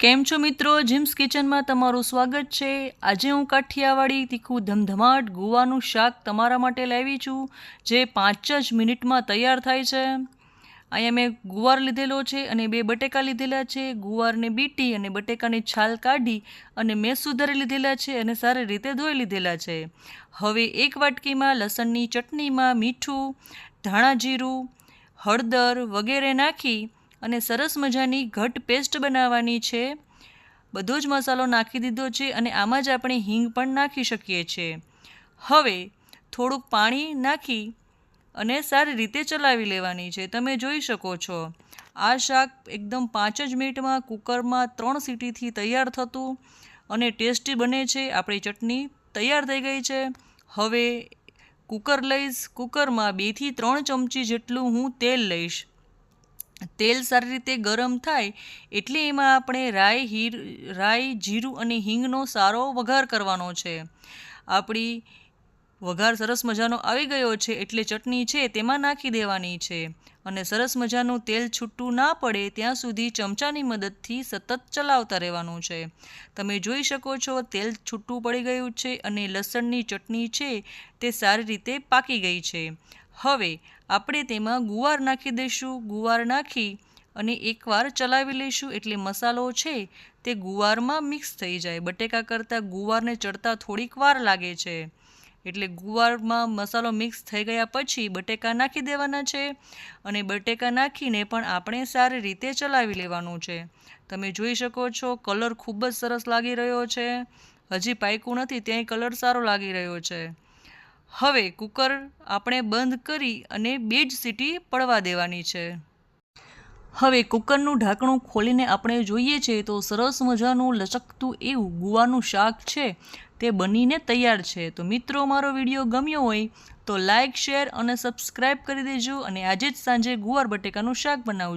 કેમ છો મિત્રો? જીમ્સ કિચનમાં તમારું સ્વાગત છે. આજે હું કાઠિયાવાડી તીખું ધમધમાટ ગુવાનું શાક તમારા માટે લાવી છું, જે પાંચ જ મિનિટમાં તૈયાર થાય છે. અહીંયા મેં ગુવાર લીધેલો છે અને બે બટેકા લીધેલા છે. ગુવારને બીટી અને બટેકાની છાલ કાઢી અને મેં સુધારી લીધેલા છે અને સારી રીતે ધોઈ લીધેલા છે. હવે એક વાટકીમાં લસણની ચટણીમાં મીઠું, ધાણા જીરું, હળદર વગેરે નાખી અને સરસ મજાની ઘટ પેસ્ટ બનાવવાની છે. બધો જ મસાલો નાખી દીધો છે અને આમાં જ આપણે હિંગ પણ નાખી શકીએ છીએ હવે થોડુંક પાણી નાખી અને સારી રીતે ચલાવી લેવાની છે. તમે જોઈ શકો છો. આ શાક એકદમ પાંચ જ મિનિટમાં કુકરમાં ત્રણ સીટીથી તૈયાર થતું અને ટેસ્ટી બને છે. આપણી ચટણી તૈયાર થઈ ગઈ છે. હવે કુકર લઈશ. કુકરમાં બેથી ત્રણ ચમચી જેટલું હું તેલ લઈશ. તેલ સારી રીતે ગરમ થાય એટલે એમાં આપણે રાઈ, હીર, રાઈ, જીરું અને હિંગનો સારો વઘાર કરવાનો છે. આપણી વઘાર સરસ મજાનો આવી ગયો છે એટલે ચટણી છે તેમાં નાખી દેવાની છે અને સરસ મજાનું તેલ છૂટું ના પડે ત્યાં સુધી ચમચાની મદદથી સતત ચલાવતા રહેવાનું છે. તમે જોઈ શકો છો તેલ છૂટું પડી ગયું છે અને લસણની ચટણી છે તે સારી રીતે પાકી ગઈ છે. હવે આપણે તેમાં ગુવાર નાખી દઈશું. ગુવાર નાખી અને એકવાર ચલાવી લઈશું. એટલે મસાલો છે તે ગુવારમાં મિક્સ થઈ જાય. બટેકા કરતાં ગુવારને ચડતા થોડીક વાર લાગે છે. એટલે ગુવારમાં મસાલો મિક્સ થઈ ગયા પછી બટેકા નાખી દેવાના છે અને બટેકા નાખીને પણ આપણે સારી રીતે ચલાવી લેવાનું છે. તમે જોઈ શકો છો કલર ખૂબ જ સરસ લાગી રહ્યો છે. હજી પાક્યું નથી, ત્યાંય કલર સારો લાગી રહ્યો છે. હવે કુકર આપણે બંધ કરી અને બે જ સીટી પડવા દેવાની છે. હવે કુકરનું ઢાંકણું ખોલીને આપણે જોઈએ છે તો સરસ મજાનું લચકતું એવું ગુવાનું શાક છે. તે બનીને તૈયાર છે. તો મિત્રો, મારો વીડિયો ગમ્યો હોય તો લાઇક શેર અને સબસ્ક્રાઈબ કરી દેજો અને આજે જ સાંજે ગુવાર બટેકાનું શાક બનાવજો